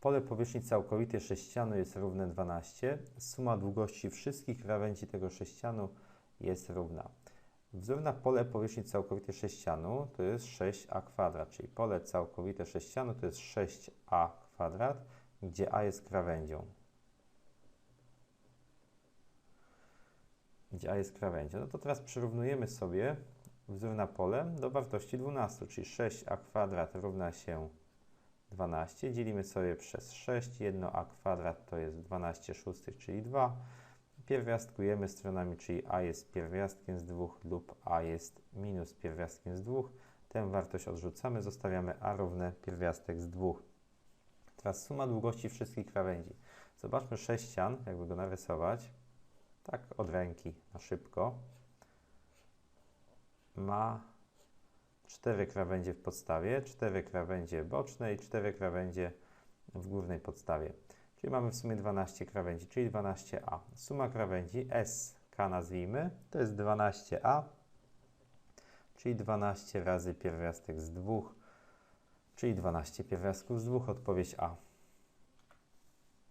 Pole powierzchni całkowitej sześcianu jest równe 12. Suma długości wszystkich krawędzi tego sześcianu jest równa. Wzór na pole powierzchni całkowitej sześcianu to jest 6a kwadrat, czyli pole całkowite sześcianu to jest 6a kwadrat, gdzie a jest krawędzią. Gdzie a jest krawędzią. No to teraz przyrównujemy sobie wzór na pole do wartości 12, czyli 6a kwadrat równa się 12. Dzielimy sobie przez 6. 1a kwadrat to jest 12 szóstych, czyli 2. Pierwiastkujemy stronami, czyli a jest pierwiastkiem z 2 lub a jest minus pierwiastkiem z 2. Tę wartość odrzucamy, zostawiamy a równe pierwiastek z 2. Teraz suma długości wszystkich krawędzi. Zobaczmy sześcian, jakby go narysować. Tak od ręki, na szybko. Ma cztery krawędzie w podstawie, cztery krawędzie boczne i cztery krawędzie w górnej podstawie. Czyli mamy w sumie 12 krawędzi, czyli 12a. Suma krawędzi SK nazwijmy, to jest 12a, czyli 12 razy pierwiastek z 2, czyli 12 pierwiastków z 2, odpowiedź A.